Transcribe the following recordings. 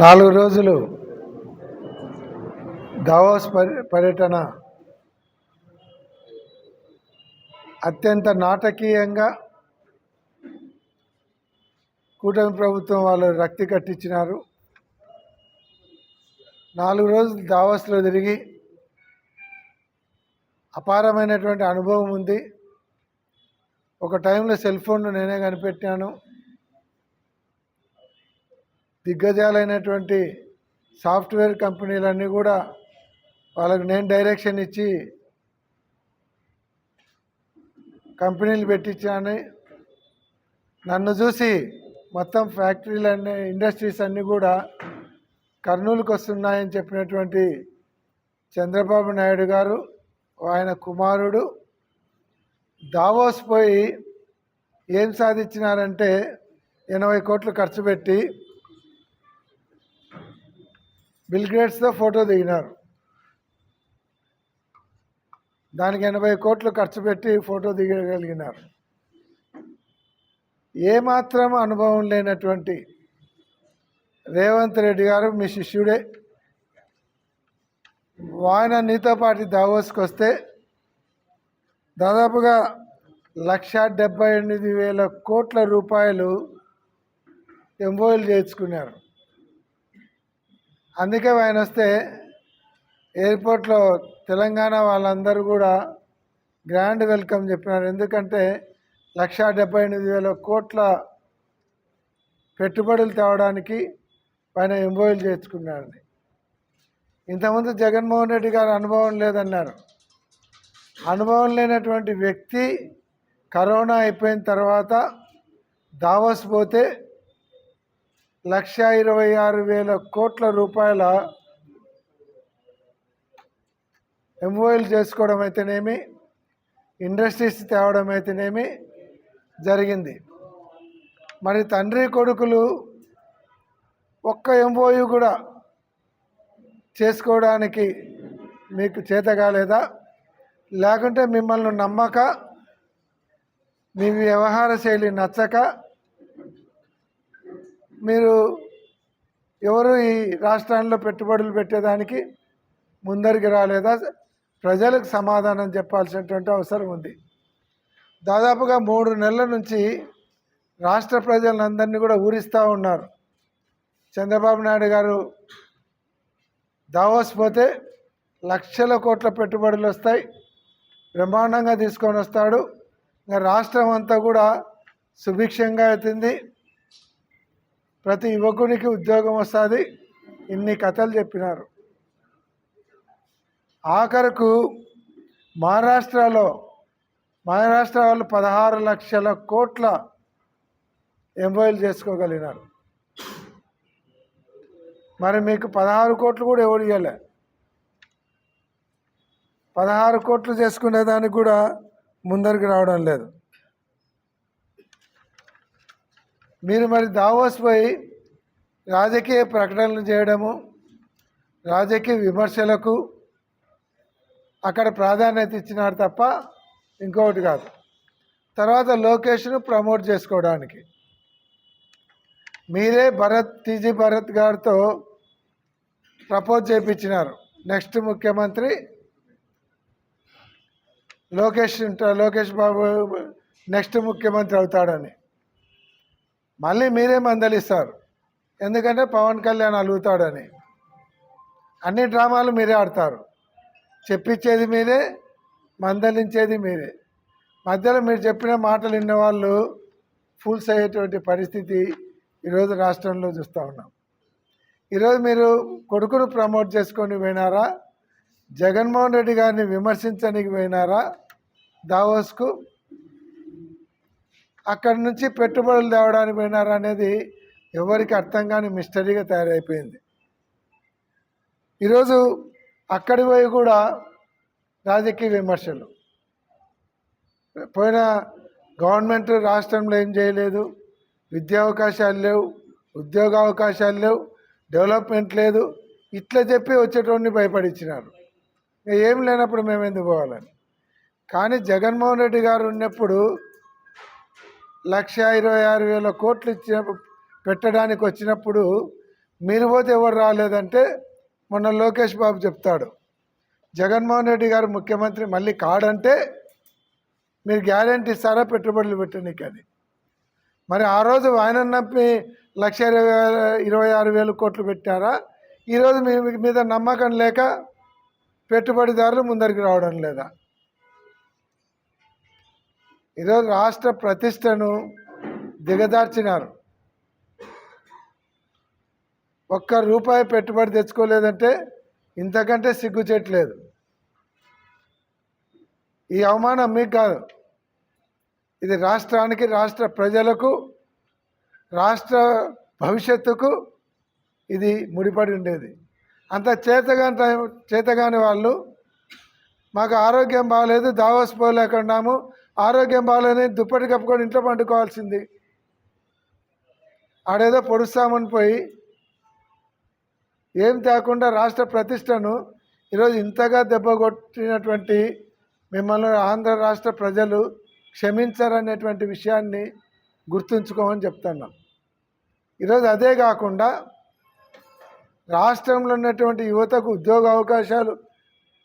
నాలుగు రోజులు దావోస్ పర్య పర్యటన అత్యంత నాటకీయంగా కూటమి ప్రభుత్వం వాళ్ళు రక్తి కట్టించినారు. నాలుగు రోజులు దావోస్లో తిరిగి అపారమైనటువంటి అనుభవం ఉంది. ఒక టైంలో సెల్ ఫోన్ను నేనే కనిపెట్టాను. దిగ్గజాలైనటువంటి సాఫ్ట్వేర్ కంపెనీలన్నీ కూడా వాళ్ళకు నేను డైరెక్షన్ ఇచ్చి కంపెనీలు పెట్టించాను. నన్ను చూసి మొత్తం ఫ్యాక్టరీలన్నీ ఇండస్ట్రీస్ అన్నీ కూడా కర్నూలుకు వస్తున్నాయని చెప్పినటువంటి చంద్రబాబు నాయుడు గారు ఆయన కుమారుడు దావోస్ పోయి ఏం సాధించినారంటే ఎనభై కోట్లు ఖర్చు పెట్టి బిల్ గేట్స్తో ఫోటో దిగినారు. దానికి ఎనభై కోట్లు ఖర్చు పెట్టి ఫోటో దిగగలిగినారు. ఏమాత్రం అనుభవం లేనటువంటి రేవంత్ రెడ్డి గారు మీ శిష్యుడే. ఆయన నీతో పాటు దావోస్కి వస్తే దాదాపుగా లక్ష డెబ్బై ఎనిమిది వేల కోట్ల రూపాయలు ఎంబోయిల్ చేర్చుకున్నారు అందుకే ఆయన వస్తే ఎయిర్పోర్ట్లో తెలంగాణ వాళ్ళందరూ కూడా గ్రాండ్ వెల్కమ్ చెప్పినారు. ఎందుకంటే లక్ష డెబ్బై ఎనిమిది వేల కోట్ల పెట్టుబడులు తేవడానికి పైన ఎంబోయిల్ చేసుకున్నారని ఇంతకుముందు జగన్మోహన్ రెడ్డి గారు అనుభవం లేదన్నారు. అనుభవం లేనటువంటి వ్యక్తి కరోనా అయిపోయిన తర్వాత దావస్ పోతే లక్ష ఇరవై ఆరు వేల కోట్ల రూపాయల ఎంఓఎల్ చేసుకోవడం అయితేనేమి ఇండస్ట్రీస్ తేవడం అయితేనేమి జరిగింది. మరి తండ్రి కొడుకులు ఒక్క ఎంఓయు కూడా చేసుకోవడానికి మీకు చేత కాలేదా? లేకుంటే మిమ్మల్ని నమ్మక మీ వ్యవహార శైలి నచ్చక మీరు ఎవరు ఈ రాష్ట్రాల్లో పెట్టుబడులు పెట్టేదానికి ముందరికి రాలేదా? ప్రజలకు సమాధానం చెప్పాల్సినటువంటి అవసరం ఉంది. దాదాపుగా మూడు నెలల నుంచి రాష్ట్ర ప్రజలందరినీ కూడా ఊరిస్తూ ఉన్నారు. చంద్రబాబు నాయుడు గారు దావోస్ పోతే లక్షల కోట్ల పెట్టుబడులు వస్తాయి. బ్రహ్మాండంగా తీసుకొని వస్తాడు. ఇంకా రాష్ట్రం అంతా కూడా సుభిక్షంగా అవుతుంది. ప్రతి యువకునికి ఉద్యోగం వస్తుంది. ఇన్ని కథలు చెప్పినారు. ఆఖరకు మహారాష్ట్రలో మహారాష్ట్ర వాళ్ళు పదహారు లక్షల కోట్ల ఎంబోయిల్ చేసుకోగలిగినారు. మరి మీకు పదహారు కోట్లు కూడా ఎవరు ఇవ్వలే పదహారు కోట్లు చేసుకునేదానికి కూడా ముందరికి రావడం లేదు. మీరు మరి దావోస్ పోయి రాజకీయ ప్రకటనలు చేయడము రాజకీయ విమర్శలకు అక్కడ ప్రాధాన్యత ఇచ్చినారు తప్ప ఇంకొకటి కాదు. తర్వాత లోకేష్ను ప్రమోట్ చేసుకోవడానికి. మీరే భరత్ టీజీ భరత్ గారితో ప్రపోజ్ చేయించినారు నెక్స్ట్ ముఖ్యమంత్రి లోకేష్ లోకేష్ బాబు నెక్స్ట్ ముఖ్యమంత్రి అవుతాడని. మళ్ళీ మీరే మందలిస్తారు. ఎందుకంటే పవన్ కళ్యాణ్ అలుగుతాడని. అన్ని డ్రామాలు మీరే ఆడతారు. చెప్పించేది మీరే మందలించేది మీరే. మధ్యలో మీరు చెప్పిన మాటలు విన్నవాళ్ళు ఫుల్స్ ఫూల్స్ అయ్యేటువంటి పరిస్థితి ఈరోజు రాష్ట్రంలో చూస్తూ ఉన్నాం. ఈరోజు మీరు కొడుకును ప్రమోట్ చేసుకొని పోయినారా? జగన్మోహన్ రెడ్డి గారిని విమర్శించడానికి పోయినారా? దావోస్కు అక్కడి నుంచి పెట్టుబడులు తేవడానికి పోయినారు అనేది ఎవరికి అర్థం కాని మిస్టరీగా తయారైపోయింది. ఈరోజు అక్కడి పోయి కూడా రాజకీయ విమర్శలు. పోయిన గవర్నమెంట్ రాష్ట్రంలో ఏం చేయలేదు. విద్యా అవకాశాలు లేవు ఉద్యోగ అవకాశాలు లేవు డెవలప్మెంట్ లేదు. ఇట్లా చెప్పి వచ్చేటోడిని భయపడిచ్చినారు. ఏం లేనప్పుడు మేము ఎందుకు పోవాలని? కానీ జగన్మోహన్ రెడ్డి గారు ఉన్నప్పుడు లక్ష ఇరవై ఆరు వేల కోట్లు ఇచ్చిన పెట్టడానికి వచ్చినప్పుడు మీరు పోతే ఎవరు రాలేదంటే మొన్న లోకేష్ బాబు చెప్తాడు. జగన్మోహన్ రెడ్డి గారు ముఖ్యమంత్రి మళ్ళీ కాడంటే మీరు గ్యారెంటీ ఇస్తారా పెట్టుబడులు పెట్టడానికి అని మరి ఆ రోజు ఆయన నమ్మి లక్ష ఇరవై ఇరవై ఆరు వేలు కోట్లు పెట్టారా? ఈరోజు మీ మీద నమ్మకం లేక పెట్టుబడిదారులు ముందరికి రావడం లేదా? ఈరోజు రాష్ట్ర ప్రతిష్టను దిగదార్చినారు ఒక్క రూపాయి పెట్టుబడి తెచ్చుకోలేదంటే ఇంతకంటే సిగ్గుచేయట్లేదు ఈ అవమానం మీకు కాదు. ఇది రాష్ట్రానికి రాష్ట్ర ప్రజలకు రాష్ట్ర భవిష్యత్తుకు ఇది ముడిపడి ఉండేది. అంత చేతగాని టైం చేతగాని వాళ్ళు మాకు ఆరోగ్యం బాగాలేదు దావోస్ పోలేకున్నాము ఆరోగ్యం బాగాలేని దుప్పటి కప్పుకొని ఇంట్లో పండుకోవాల్సింది. ఆడేదో పొడుస్తామని పోయి ఏం తేకుండా రాష్ట్ర ప్రతిష్టను ఈరోజు ఇంతగా దెబ్బ కొట్టినటువంటి మిమ్మల్ని ఆంధ్ర రాష్ట్ర ప్రజలు క్షమించారనేటువంటి విషయాన్ని గుర్తుంచుకోమని చెప్తున్నాం. ఈరోజు అదే కాకుండా రాష్ట్రంలో ఉన్నటువంటి యువతకు ఉద్యోగ అవకాశాలు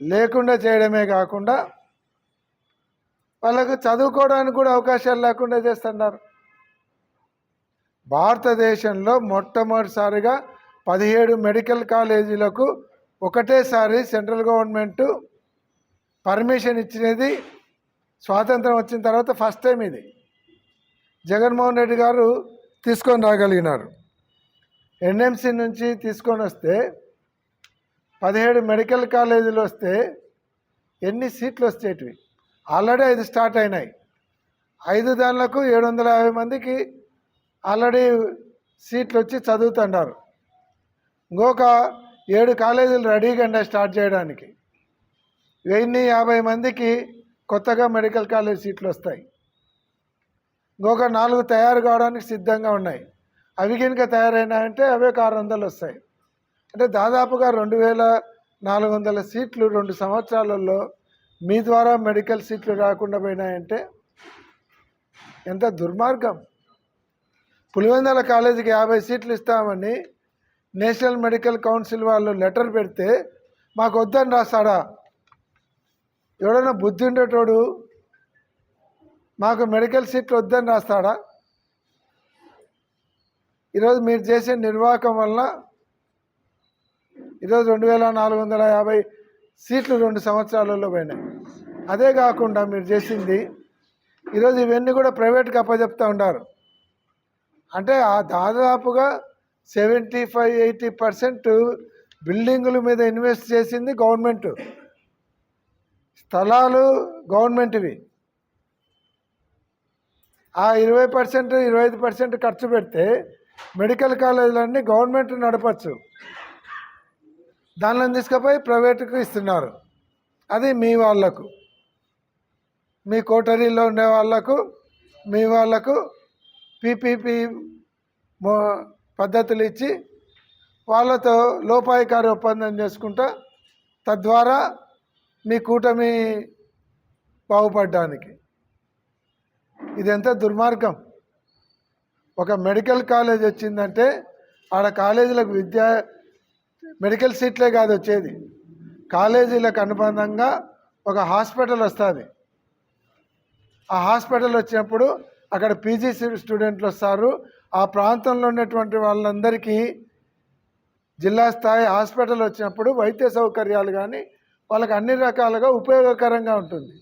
లేకుండా చేయడమే కాకుండా వాళ్ళకు చదువుకోవడానికి కూడా అవకాశాలు లేకుండా చేస్తున్నారు. భారతదేశంలో మొట్టమొదటిసారిగా పదిహేడు మెడికల్ కాలేజీలకు ఒకటేసారి సెంట్రల్ గవర్నమెంట్ పర్మిషన్ ఇచ్చినది. స్వాతంత్రం వచ్చిన తర్వాత ఫస్ట్ టైం ఇది. జగన్మోహన్ రెడ్డి గారు తీసుకొని రాగలిగినారు. ఎన్ఎంసి నుంచి తీసుకొని వస్తే పదిహేడు మెడికల్ కాలేజీలు వస్తే ఎన్ని సీట్లు వచ్చేటివి? ఆల్రెడీ ఐదు స్టార్ట్ అయినాయి. ఐదు దానిలకు ఏడు వందల యాభై మందికి ఆల్రెడీ సీట్లు వచ్చి చదువుతున్నారు. ఇంకొక ఏడు కాలేజీలు రెడీగా ఉన్నాయి స్టార్ట్ చేయడానికి. వెయ్యి యాభై మందికి కొత్తగా మెడికల్ కాలేజ్ సీట్లు వస్తాయి ఇంకొక నాలుగు తయారు కావడానికి సిద్ధంగా ఉన్నాయి. అవి కనుక తయారైనాయంటే అవే ఒక ఆరు వందలు వస్తాయి అంటే దాదాపుగా రెండు వేల నాలుగు వందల సీట్లు రెండు సంవత్సరాలలో మీ ద్వారా మెడికల్ సీట్లు రాకుండా పోయినాయంటే ఎంత దుర్మార్గం. పులివెందల కాలేజీకి యాభై సీట్లు ఇస్తామని నేషనల్ మెడికల్ కౌన్సిల్ వాళ్ళు లెటర్ పెడితే మాకు వద్దని రాస్తాడా ఎవడైనా బుద్ధి ఉండేటోడు మాకు మెడికల్ సీట్లు వద్దని రాస్తాడా? ఈరోజు మీరు చేసే నిర్వాహకం వల్ల ఈరోజు రెండు వేల నాలుగు వందల యాభై సీట్లు రెండు సంవత్సరాలలో పోయినాయి. అదే కాకుండా మీరు చేసింది ఈరోజు ఇవన్నీ కూడా ప్రైవేట్కి అప్పచెప్తూ ఉంటారు అంటే ఆ దాదాపుగా సెవెంటీ ఫైవ్ ఎయిటీ పర్సెంట్ బిల్డింగుల మీద ఇన్వెస్ట్ చేసింది గవర్నమెంట్. స్థలాలు గవర్నమెంట్వి. ఆ ఇరవై పర్సెంట్ ఇరవై ఐదు పర్సెంట్ ఖర్చు పెడితే మెడికల్ కాలేజీలన్నీ గవర్నమెంట్ నడపచ్చు. దానిలో తీసుకుపోయి ప్రైవేటుకు ఇస్తున్నారు. అది మీ వాళ్ళకు. మీ కోటరీలో ఉండే వాళ్ళకు మీ వాళ్ళకు పీపీపీ పద్ధతులు ఇచ్చి వాళ్ళతో లోపాయికారి ఒప్పందం చేసుకుంటా తద్వారా మీ కూటమి బాగుపడడానికి. ఇదెంత దుర్మార్గం. ఒక మెడికల్ కాలేజ్ వచ్చిందంటే ఆడ కాలేజీలకు విద్యా మెడికల్ సీట్లే కాదు వచ్చేది. కాలేజీలకు అనుబంధంగా ఒక హాస్పిటల్ వస్తుంది. ఆ హాస్పిటల్ వచ్చినప్పుడు అక్కడ పీజీ స్టూడెంట్లు వస్తారు. ఆ ప్రాంతంలో ఉన్నటువంటి వాళ్ళందరికీ జిల్లా స్థాయి హాస్పిటల్ వచ్చినప్పుడు వైద్య సౌకర్యాలు కానీ వాళ్ళకి అన్ని రకాలుగా ఉపయోగకరంగా ఉంటుంది.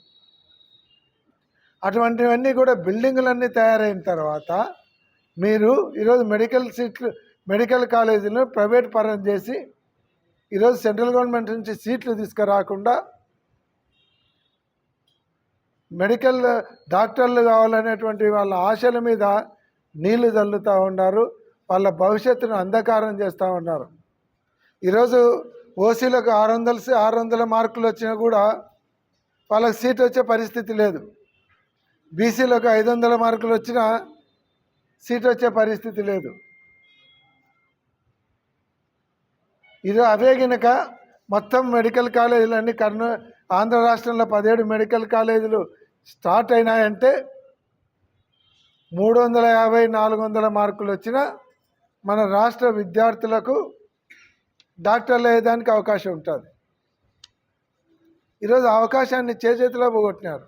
అటువంటివన్నీ కూడా బిల్డింగులన్నీ తయారైన తర్వాత మీరు ఈరోజు మెడికల్ సీట్లు మెడికల్ కాలేజీలను ప్రైవేట్ పరం చేసి ఈరోజు సెంట్రల్ గవర్నమెంట్ నుంచి సీట్లు తీసుకురాకుండా మెడికల్ డాక్టర్లు కావాలనేటువంటి వాళ్ళ ఆశల మీద నీళ్ళు చల్లుతూ ఉన్నారు. వాళ్ళ భవిష్యత్తును అంధకారం చేస్తూ ఉన్నారు. ఈరోజు ఓసీలకు ఆరు వందల ఆరు వందల మార్కులు వచ్చినా కూడా వాళ్ళకి సీట్ వచ్చే పరిస్థితి లేదు. బీసీలకు ఐదు వందల మార్కులు వచ్చినా సీట్ వచ్చే పరిస్థితి లేదు. ఇది అవే గనక మొత్తం మెడికల్ కాలేజీలన్నీ కర్నూ ఆంధ్ర రాష్ట్రంలో పదిహేడు మెడికల్ కాలేజీలు స్టార్ట్ అయినాయంటే మూడు వందల యాభై నాలుగు వందల మార్కులు వచ్చిన మన రాష్ట్ర విద్యార్థులకు డాక్టర్లు అయ్యేదానికి అవకాశం ఉంటుంది. ఈరోజు అవకాశాన్ని చేతిలో పోగొట్టినారు.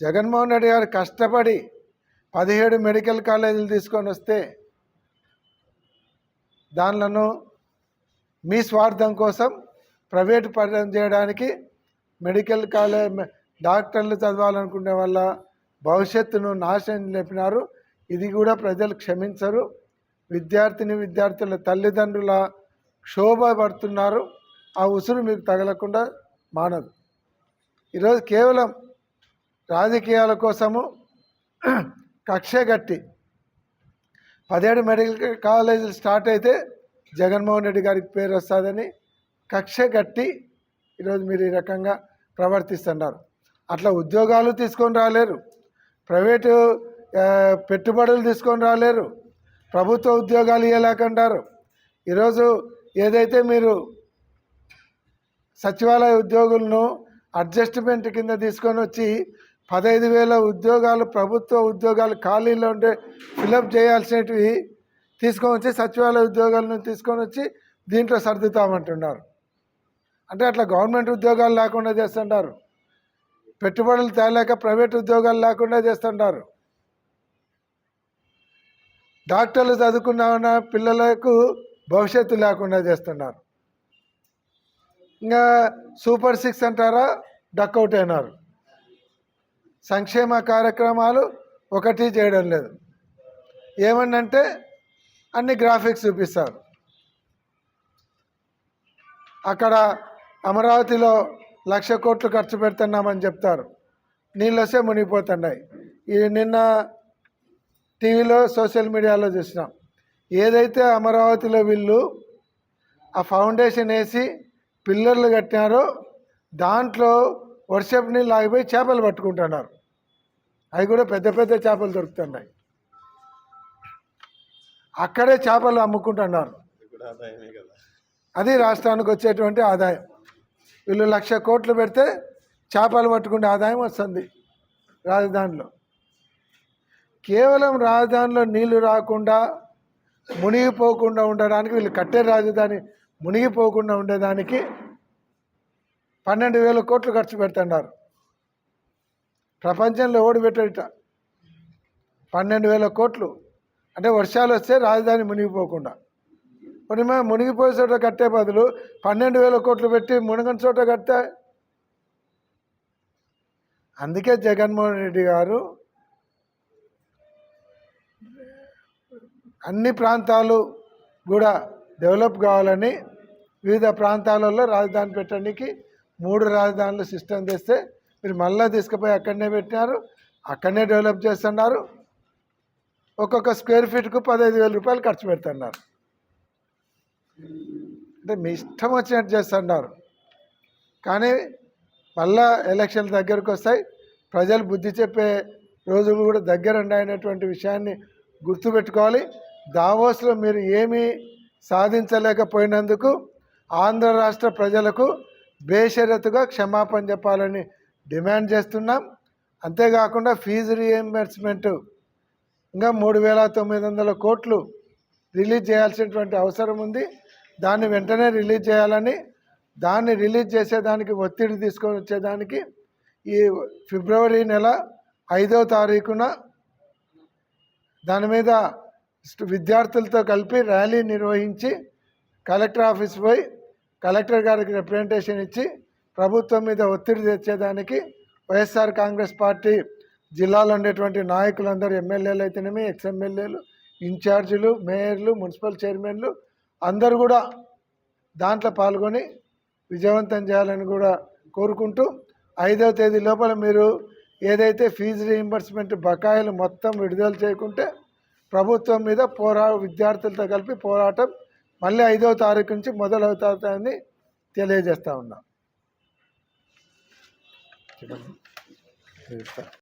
జగన్మోహన్ రెడ్డి గారు కష్టపడి పదిహేడు మెడికల్ కాలేజీలు తీసుకొని వస్తే దానిలను మీ స్వార్థం కోసం ప్రైవేటు పరం చేయడానికి మెడికల్ కాలేజ్ డాక్టర్లు చదవాలనుకునే వల్ల భవిష్యత్తును నాశనం లేపినారు. ఇది కూడా ప్రజలు క్షమించరు. విద్యార్థిని విద్యార్థుల తల్లిదండ్రుల క్షోభ పడుతున్నారు. ఆ ఉసురు మీకు తగలకుండా మానదు. ఈరోజు కేవలం రాజకీయాల కోసము కక్ష గట్టి పదిహేడు మెడికల్ కాలేజీలు స్టార్ట్ అయితే జగన్మోహన్ రెడ్డి గారికి పేరు వస్తుందని కక్ష కట్టి ఈరోజు మీరు ఈ రకంగా ప్రవర్తిస్తున్నారు. అట్లా ఉద్యోగాలు తీసుకొని రాలేరు. ప్రైవేటు పెట్టుబడులు తీసుకొని రాలేరు. ప్రభుత్వ ఉద్యోగాలు ఇవ్వలేకంటారు ఈరోజు ఏదైతే మీరు సచివాలయ ఉద్యోగులను అడ్జస్ట్మెంట్ కింద తీసుకొని వచ్చి పదహైదు వేల ఉద్యోగాలు ప్రభుత్వ ఉద్యోగాలు ఖాళీలో ఉంటే ఫిలప్ చేయాల్సినవి తీసుకొని వచ్చి సచివాలయ ఉద్యోగాలను తీసుకొని వచ్చి దీంట్లో సర్దుతామంటున్నారు. అంటే అట్లా గవర్నమెంట్ ఉద్యోగాలు లేకుండా చేస్తుంటారు. పెట్టుబడులు తేలేక ప్రైవేట్ ఉద్యోగాలు లేకుండా చేస్తుంటారు. డాక్టర్లు చదువుకున్న పిల్లలకు భవిష్యత్తు లేకుండా చేస్తున్నారు. ఇంకా సూపర్ సిక్స్ అంటారా? డక్అవుట్ అయినారు. సంక్షేమ కార్యక్రమాలు ఒకటి చేయడం లేదు. ఏమనంటే అన్ని గ్రాఫిక్స్ చూపిస్తారు. అక్కడ అమరావతిలో లక్ష కోట్లు ఖర్చు పెడుతున్నామని చెప్తారు. నీళ్ళు వస్తే మునిగిపోతున్నాయి. ఈ నిన్న టీవీలో సోషల్ మీడియాలో చూసినాం. ఏదైతే అమరావతిలో వీళ్ళు ఆ ఫౌండేషన్ వేసి పిల్లర్లు కట్టినారో దాంట్లో వర్షపు నీళ్ళు ఆగిపోయి చేపలు పట్టుకుంటున్నారు. అవి కూడా పెద్ద పెద్ద చేపలు దొరుకుతున్నాయి. అక్కడే చేపలు అమ్ముకుంటున్నారు. అది రాష్ట్రానికి వచ్చేటువంటి ఆదాయం. వీళ్ళు లక్ష కోట్లు పెడితే చేపలు పట్టుకునే ఆదాయం వస్తుంది రాజధానిలో. కేవలం రాజధానిలో నీళ్ళు రాకుండా మునిగిపోకుండా ఉండడానికి వీళ్ళు కట్టే రాజధాని మునిగిపోకుండా ఉండేదానికి పన్నెండు వేల కోట్లు ఖర్చు పెడుతున్నారు. ప్రపంచంలో ఓడి పెట్టేట పన్నెండు వేల కోట్లు. అంటే వర్షాలు వస్తే రాజధాని మునిగిపోకుండా. మరి మేము మునిగిపోయే చోట కట్టే బదులు పన్నెండు వేల కోట్లు పెట్టి మునగని చోట కట్టే. అందుకే జగన్మోహన్ రెడ్డి గారు అన్ని ప్రాంతాలు కూడా డెవలప్ కావాలని వివిధ ప్రాంతాలలో రాజధాని పెట్టడానికి మూడు రాజధానులు సిస్టమ్ తెస్తే మీరు మళ్ళీ తీసుకుపోయి అక్కడనే పెట్టినారు అక్కడనే డెవలప్ చేస్తున్నారు. ఒక్కొక్క స్క్వేర్ ఫీట్కు పదహైదు వేల రూపాయలు ఖర్చు పెడుతున్నారు. అంటే మీ ఇష్టం వచ్చినట్టు చేస్తున్నారు. కానీ మళ్ళా ఎలక్షన్లు దగ్గరకు వస్తాయి. ప్రజలు బుద్ధి చెప్పే రోజులు కూడా దగ్గర ఉన్నాయనేటువంటి విషయాన్ని గుర్తుపెట్టుకోవాలి. దావోస్లో మీరు ఏమీ సాధించలేకపోయినందుకు ఆంధ్ర రాష్ట్ర ప్రజలకు బేషరతుగా క్షమాపణ చెప్పాలని డిమాండ్ చేస్తున్నాం. అంతేకాకుండా ఫీజు రీఎంబర్స్మెంటు ఇంకా మూడు వేల తొమ్మిది వందల కోట్లు రిలీజ్ చేయాల్సినటువంటి అవసరం ఉంది. దాన్ని వెంటనే రిలీజ్ చేయాలని దాన్ని రిలీజ్ చేసేదానికి ఒత్తిడి తీసుకొని వచ్చేదానికి ఈ ఫిబ్రవరి నెల ఐదవ తారీఖున దాని మీద విద్యార్థులతో కలిపి ర్యాలీ నిర్వహించి కలెక్టర్ ఆఫీస్ పోయి కలెక్టర్ గారికి రిప్రజెంటేషన్ ఇచ్చి ప్రభుత్వం మీద ఒత్తిడి తెచ్చేదానికి వైఎస్ఆర్ కాంగ్రెస్ పార్టీ జిల్లాలో ఉండేటువంటి నాయకులందరూ ఎమ్మెల్యేలు అయితేనేమి ఎక్స్ఎమ్మెల్యేలు ఇన్ఛార్జీలు మేయర్లు మున్సిపల్ చైర్మన్లు అందరూ కూడా దాంట్లో పాల్గొని విజయవంతం చేయాలని కూడా కోరుకుంటూ ఐదవ తేదీ లోపల మీరు ఏదైతే ఫీజు రీయింబర్స్మెంట్ బకాయిలు మొత్తం విడుదల చేయకుంటే ప్రభుత్వం మీద పోరా విద్యార్థులతో కలిపి పోరాటం మళ్ళీ ఐదవ తారీఖు నుంచి మొదలవుతుందని తెలియజేస్తా ఉన్నాం.